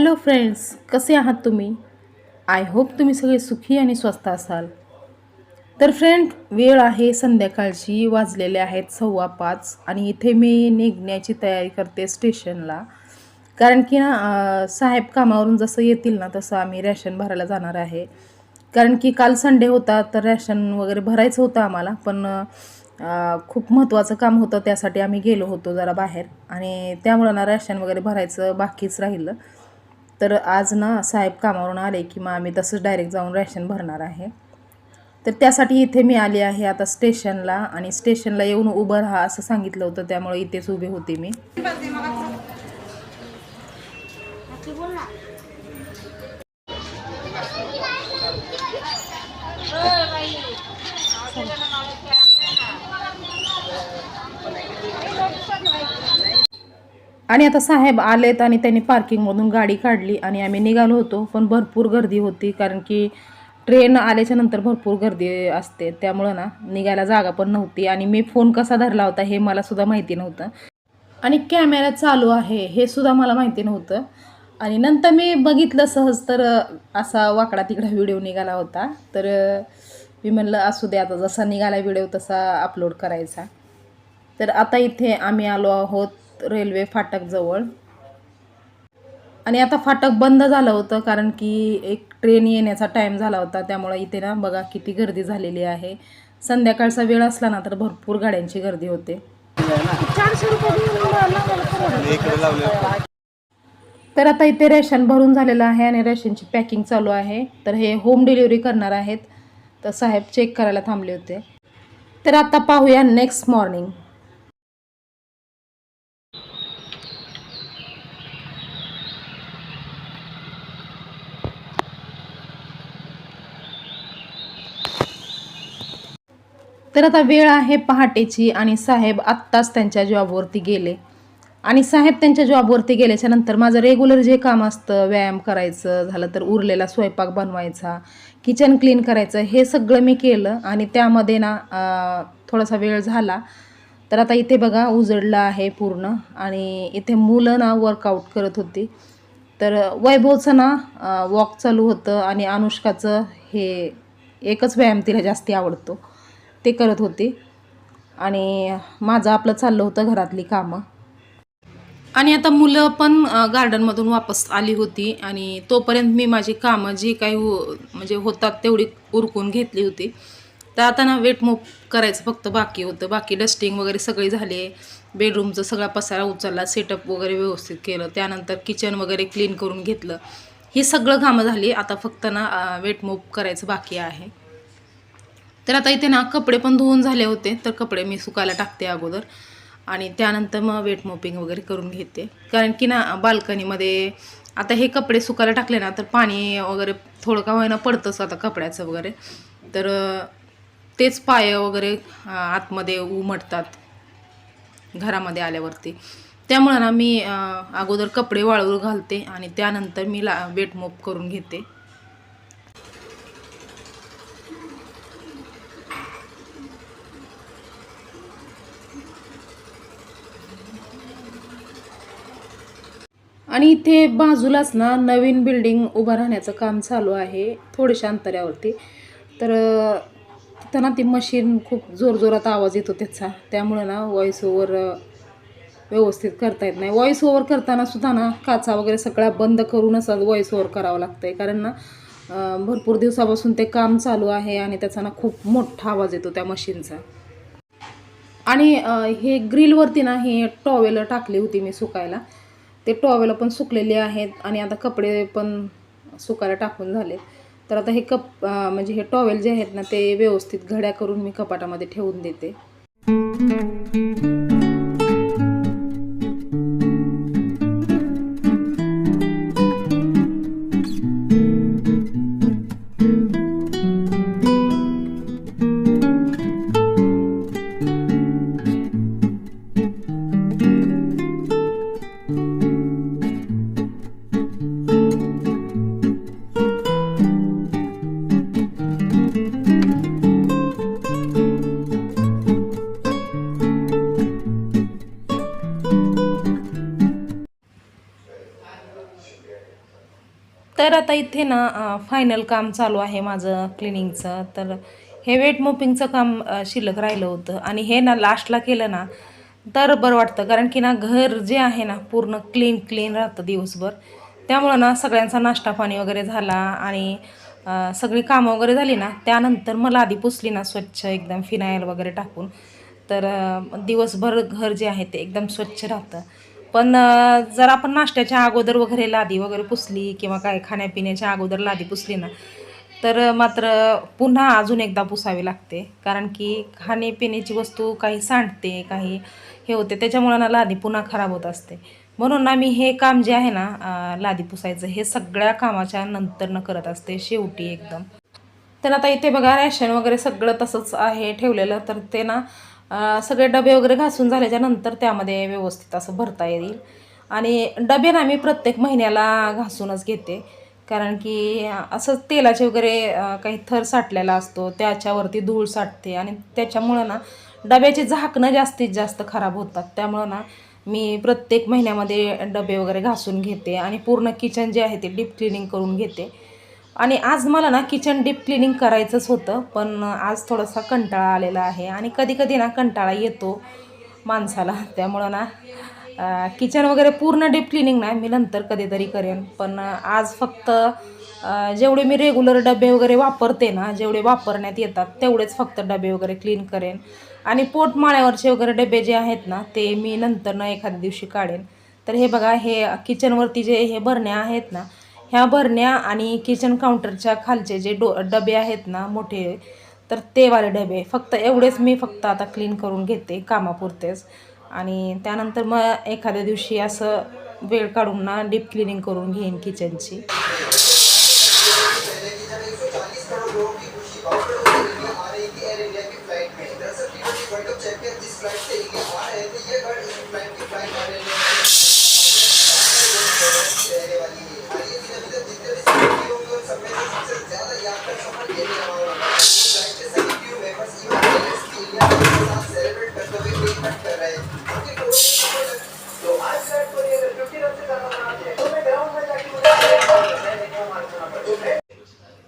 Hello friends कसे आहात तुम्ही? आय होप तुम्ही सगळे सुखी आणि स्वस्त असाल. तर फ्रेंड वेळ आहे संध्याकाळची वाजलेले आहेत सव्वा पाच आणि इथे मी निघण्याची तयारी करते स्टेशनला. कारण की ना साहेब कामावरून जसं येतील ना तसं आम्ही रॅशन भरायला जाणार आहे. कारण की काल संडे होता तर रॅशन वगैरे भरायचं होतं आम्हाला पण खूप महत्त्वाचं काम होतं त्यासाठी आम्ही गेलो होतो जरा बाहेर. आणि त्यामुळं ना रॅशन वगैरे भरायचं बाकीच राहिलं. तर आज ना साहेब कामावरून आले की मग आम्ही तसंच डायरेक्ट जाऊन रॅशन भरणार आहे. तर त्यासाठी इथे मी आली आहे आता स्टेशनला आणि स्टेशनला येऊन उभं राहा असं सांगितलं होतं त्यामुळे इथेच उभे होते मी. आणि आता साहेब आलेत आणि त्यांनी पार्किंगमधून गाडी काढली आणि आम्ही निघालो होतो पण भरपूर गर्दी होती कारण की ट्रेन आल्याच्यानंतर भरपूर गर्दी असते त्यामुळं ना निघायला जागा पण नव्हती आणि मी फोन कसा धरला होता हे मला सुद्धा माहिती नव्हतं. आणि कॅमेरा चालू आहे हे सुद्धा मला माहिती नव्हतं. आणि नंतर मी बघितलं सहज तर असा वाकडा तिकडा व्हिडिओ निघाला होता. तर मी म्हणलं असू दे आता जसा निघाला व्हिडिओ तसा अपलोड करायचा. तर आता इथे आम्ही आलो आहोत. रेल्वे फाटकजवळ आणि आता फाटक बंद झालं होतं कारण की एक ट्रेन येण्याचा टाईम झाला होता. त्यामुळे इथे ना बघा किती गर्दी झालेली आहे. संध्याकाळचा वेळ असला ना तर भरपूर गाड्यांची गर्दी होते. तर आता इथे रेशन भरून झालेलं आहे आणि रेशनची पॅकिंग चालू आहे. तर हे होम डिलिव्हरी करणार आहेत. तर साहेब चेक करायला थांबले होते. तर आता पाहूया नेक्स्ट मॉर्निंग तर आता वेळ आहे पहाटेची आणि साहेब आत्ताच त्यांच्या जॉबवरती गेले. आणि साहेब त्यांच्या जॉबवरती गेल्याच्यानंतर माझं रेग्युलर जे काम असतं व्यायाम करायचं झालं तर उरलेला स्वयंपाक बनवायचा किचन क्लीन करायचं हे सगळं मी केलं आणि त्यामध्ये ना थोडासा वेळ झाला. तर आता इथे बघा उजडलं आहे पूर्ण आणि इथे मुलं ना वर्कआउट करत होती. तर वैभवचं ना वॉक चालू होतं आणि अनुष्काचं हे एकच व्यायाम तिला जास्ती आवडतो. ते करत होते. आणि माझं आपलं चाललं होतं घरातली कामं. आणि आता मुलं पण गार्डनमधून वापस आली होती. आणि तोपर्यंत मी माझी कामं जी काही हो म्हणजे होतात तेवढी उरकून घेतली होती. तर आता ना वेट मूव करायचं फक्त बाकी होतं. बाकी डस्टिंग वगैरे सगळी झाली. आहे बेडरूमचा सगळा पसारा उचलला. सेटअप वगैरे व्यवस्थित केलं. त्यानंतर किचन वगैरे क्लीन करून घेतलं. ही सगळं कामं झाली. आता फक्त ना वेट मूव करायचं बाकी आहे. तर आता इथे ना कपडे पण धुवून झाले होते तर कपडे मी सुकायला टाकते अगोदर. आणि त्यानंतर मग वेट मोपिंग वगैरे करून घेते. कारण की ना बाल्कनीमध्ये आता हे कपडे सुकायला टाकले ना तर पाणी वगैरे थोडं का होईना पडतंच आता कपड्याचं वगैरे. तर तेच पाय वगैरे आतमध्ये उमटतात घरामध्ये आल्यावरती. त्यामुळं ना मी अगोदर कपडे वाळू घालते आणि त्यानंतर मी ला वेट मोप करून घेते. आणि इथे बाजूलाच ना नवीन बिल्डिंग उभं राहण्याचं काम चालू आहे थोड्याशा अंतरावरती. तर तिथं ना ती मशीन खूप जोरजोरात आवाज येतो त्याचा. त्यामुळं ना व्हॉइस ओवर व्यवस्थित करता येत नाही. व्हॉइस ओव्हर करताना सुद्धा ना काचा वगैरे सगळ्या बंद करूनच व्हॉइस ओव्हर करावं लागतं आहे कारण ना भरपूर दिवसापासून ते काम चालू आहे आणि त्याचा ना खूप मोठा आवाज येतो त्या मशीनचा. आणि हे ग्रिलवरती ना हे टॉवेल टाकली होती मी सुकायला. ते टॉवेल पण सुकलेले आहेत आणि आता कपडे पण सुकायला टाकून झाले. तर आता हे कप म्हणजे हे टॉवेल जे आहेत ना ते व्यवस्थित घड्या करून मी कपाटामध्ये ठेवून देते. तर आता इथे ना फायनल काम चालू आहे माझं क्लिनिंगचं तर हे वेट मोपिंगचं काम शिल्लक राहिलं होतं. आणि हे ना लास्टला केलं ना तर बरं वाटतं. कारण की ना घर जे आहे ना पूर्ण क्लीन क्लीन राहतं दिवसभर. त्यामुळं ना सगळ्यांचा नाश्ता पाणी वगैरे झाला आणि सगळी कामं वगैरे झाली ना त्यानंतर मला आधी पुसली ना स्वच्छ एकदम फिनायल वगैरे टाकून. तर दिवसभर घर जे आहे ते एकदम स्वच्छ राहतं. पण जर आपण नाश्त्याच्या अगोदर वगैरे लादी वगैरे पुसली किंवा काय खाण्यापिण्याच्या अगोदर लादी पुसली ना तर मात्र पुन्हा अजून एकदा पुसावी लागते. कारण की खाण्यापिण्याची वस्तू काही सांडते काही हे होते. त्याच्यामुळं ना लादी पुन्हा खराब होत असते. म्हणून ना मी हे काम जे आहे ना लादी पुसायचं हे सगळ्या कामाच्या नंतरनं करत असते शेवटी एकदम. तर आता इथे बघा रॅशन वगैरे सगळं तसंच आहे ठेवलेलं. तर ते ना सगळे डबे वगैरे घासून झाल्याच्यानंतर त्यामध्ये व्यवस्थित असं भरता येईल. आणि डबे ना मी प्रत्येक महिन्याला घासूनच घेते. कारण की असं तेलाचे वगैरे काही थर साठलेला असतो त्याच्यावरती धूळ साठते आणि त्याच्यामुळं ना डब्याची झाकणं जास्तीत जास्त खराब होतात. त्यामुळं ना मी प्रत्येक महिन्यामध्ये डबे वगैरे घासून घेते आणि पूर्ण किचन जे आहे ते डीप क्लिनिंग करून घेते. आणि आज मला ना किचन डीप क्लिनिंग करायचंच होतं पण आज थोडासा कंटाळा आलेला आहे आणि कधी कधी ना कंटाळा येतो माणसाला. त्यामुळं ना किचन वगैरे पूर्ण डीप क्लिनिंग नाही मी नंतर कधीतरी करेन. पण आज फक्त जेवढे मी रेग्युलर डबे वगैरे वापरते ना जेवढे वापरण्यात येतात तेवढेच फक्त डबे वगैरे क्लीन करेन. आणि पोटमाळ्यावरचे वगैरे डबे जे आहेत ना ते मी नंतर ना एखाद्या दिवशी काढेन. तर हे बघा हे किचनवरती जे हे भरण्या आहेत ना ह्या भरण्या आणि किचन काउंटरच्या खालचे जे डो डबे आहेत ना मोठे तर ते वाले डबे. फक्त एवढेच मी फक्त आता क्लीन करून घेते कामापुरतेच. आणि त्यानंतर मग एखाद्या दिवशी असं वेळ काढून ना डीप क्लिनिंग करून घेईन किचनची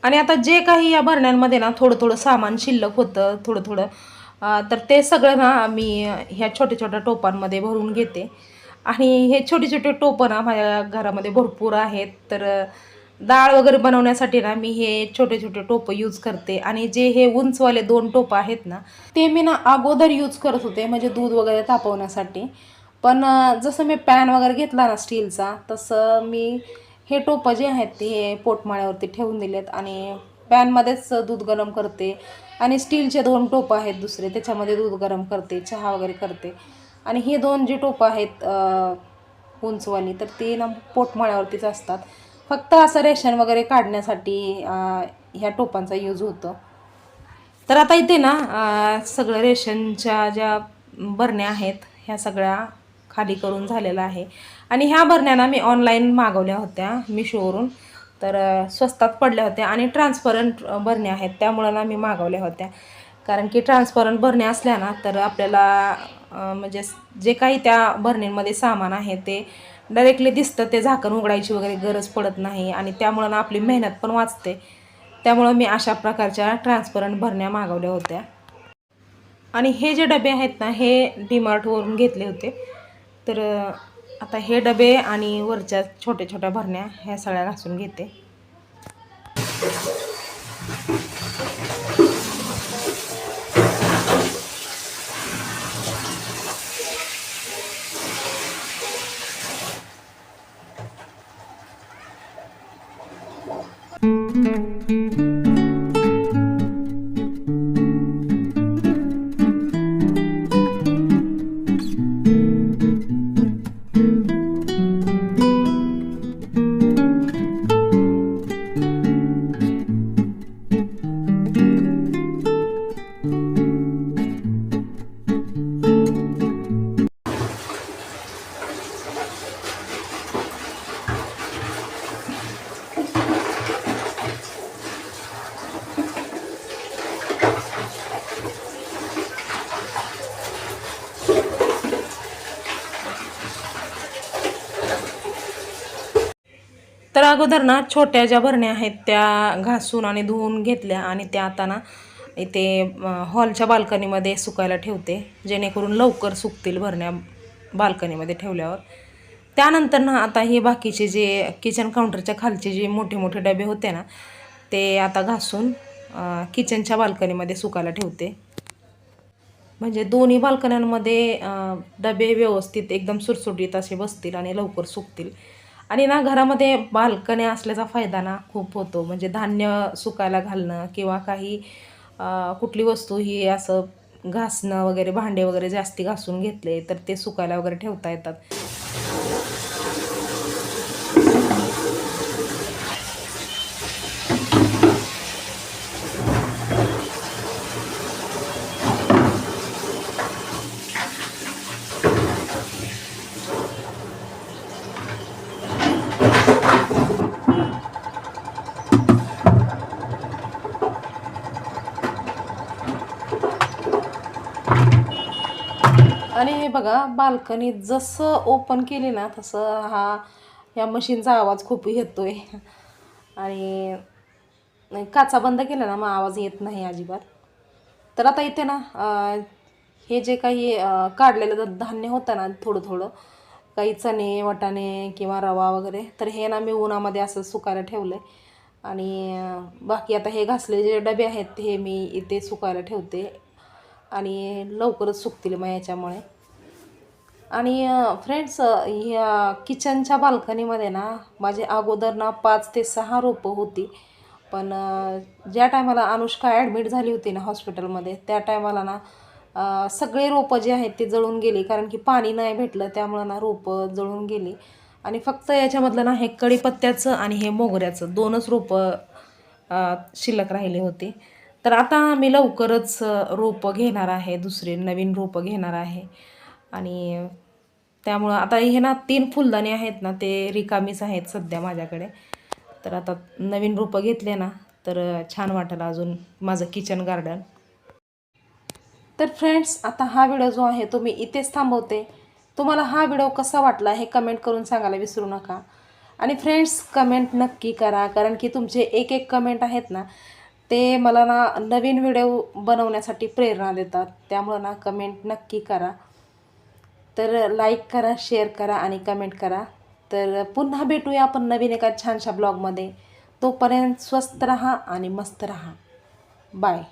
आणि आता जे काही या भरण्यांमध्ये ना थोडं थोडं सामान शिल्लक होतं थोडं थोडं तर ते सगळं ना मी ह्या छोट्या छोट्या टोपांमध्ये भरून घेते. आणि हे छोटे छोटे टोपं ना माझ्या घरामध्ये भरपूर आहेत. तर डाळ वगैरे बनवण्यासाठी ना मी हे छोटे छोटे टोपं यूज करते. आणि जे हे उंचवाले दोन टोपं आहेत ना ते मी ना अगोदर यूज करत होते म्हणजे दूध वगैरे तापवण्यासाठी. पण जसं मी पॅन वगैरे घेतला ना स्टीलचा तसं मी हे टोपं जे आहेत ते पोटमाळ्यावरती ठेवून दिलेत आणि पॅनमध्येच दूध गरम करते. आणि स्टीलचे दोन टोपं आहेत दुसरे त्याच्यामध्ये दूध गरम करते चहा वगैरे करते. आणि हे दोन जे टोपं आहेत उंचवाली तर ते ना पोटमाळ्यावरतीच असतात. फक्त असं रेशन वगैरे काढण्यासाठी ह्या टोपांचा यूज होतो. तर आता इथे ना सगळं रेशनच्या ज्या बरण्या आहेत ह्या सगळ्या खाली करून झालेलं आहे. आणि ह्या भरण्यांना मी ऑनलाईन मागवल्या होत्या मिशोवरून. तर स्वस्तात पडल्या होत्या आणि ट्रान्सपरंट भरण्या आहेत त्यामुळं ना मी मागवल्या होत्या. कारण की ट्रान्सपरंट भरण्या असल्या ना तर आपल्याला म्हणजे जे काही त्या भरणींमध्ये सामान आहे ते डायरेक्टली दिसतं ते झाकण उघडायची वगैरे गरज पडत नाही आणि त्यामुळं ना आपली मेहनत पण वाचते. त्यामुळं मी अशा प्रकारच्या ट्रान्सपरंट भरण्या मागवल्या होत्या. आणि हे जे डबे आहेत ना हे डीमार्टवरून घेतले होते. तर आता हे डबे आणि वरच्या छोट्या छोट्या भरण्या ह्या सगळ्या घासून घेते. अगोदर ना छोट्या ज्या भरण्या आहेत त्या घासून आणि धुवून घेतल्या आणि त्या आता ना इथे हॉलच्या बाल्कनीमध्ये सुकायला ठेवते जेणेकरून लवकर सुकतील भरण्या बाल्कनीमध्ये ठेवल्यावर. त्यानंतर ना आता हे बाकीचे जे किचन काउंटरच्या खालचे जे मोठे मोठे डबे होते ना ते आता घासून किचनच्या बाल्कनीमध्ये सुकायला ठेवते. म्हणजे दोन्ही बाल्कन्यांमध्ये डबे व्यवस्थित एकदम सुटसुटीत असे बसतील आणि लवकर सुकतील. आणि ना घरामध्ये बाल्कन्या असल्याचा फायदा ना खूप होतो. म्हणजे धान्य सुकायला घालणं किंवा काही कुठली वस्तू ही असं घासणं वगैरे भांडे वगैरे जास्ती घासून घेतले तर ते सुकायला वगैरे ठेवता येतात. आणि हे बघा बाल्कनी जसं ओपन केली ना तसं हा या मशीनचा आवाज खूप येतो आहे आणि काचा बंद केला ना मग आवाज येत नाही अजिबात. तर आता इथे ना हे जे काही काढलेलं धान्य होतं ना थोडं थोडं काही चणे वटाणे किंवा रवा वगैरे तर हे ना मी उन्हामध्ये असं सुकायला ठेवलं आहे आणि बाकी आता हे घासले जे डबे आहेत हे मी इथे सुकायला ठेवते. आणि लवकरच सुकतील मग याच्यामुळे. आणि फ्रेंड्स ह्या किचनच्या बाल्कनीमध्ये ना माझे अगोदर ना पाच ते सहा रोपं होती. पण ज्या टायमाला अनुष्का ॲडमिट झाली होती ना हॉस्पिटलमध्ये त्या टायमाला ना सगळे रोपं जे आहेत ते जळून गेली. कारण की पाणी नाही भेटलं त्यामुळं ना रोपं जळून गेली. आणि फक्त याच्यामधलं ना हे कढीपत्त्याचं आणि हे मोगऱ्याचं दोनच रोपं शिल्लक राहिले होते. तर आता मी लवकरच रोपं घेणार आहे दुसरे नवीन रोपं घेणार आहे. आणि त्यामुळं आता हे ना तीन फुलदाणे आहेत ना ते रिकामीच आहेत सध्या माझ्याकडे. तर आता नवीन रोपं घेतले ना तर छान वाटेल अजून माझं किचन गार्डन. तर फ्रेंड्स आता हा व्हिडिओ जो आहे तो मी इथेच थांबवते. तुम्हाला हा व्हिडिओ कसा वाटला हे कमेंट करून सांगायला विसरू नका. आणि फ्रेंड्स कमेंट नक्की करा कारण की तुमचे एक एक कमेंट आहेत ना ते मला ना नवीन व्हिडिओ बनवण्यासाठी प्रेरणा देतात. त्यामुळं ना कमेंट नक्की करा. तर लाईक करा शेअर करा आणि कमेंट करा. तर पुन्हा भेटूया आपण नवीन एका छानशा ब्लॉगमध्ये तोपर्यंत स्वस्त रहा आणि मस्त रहा. बाय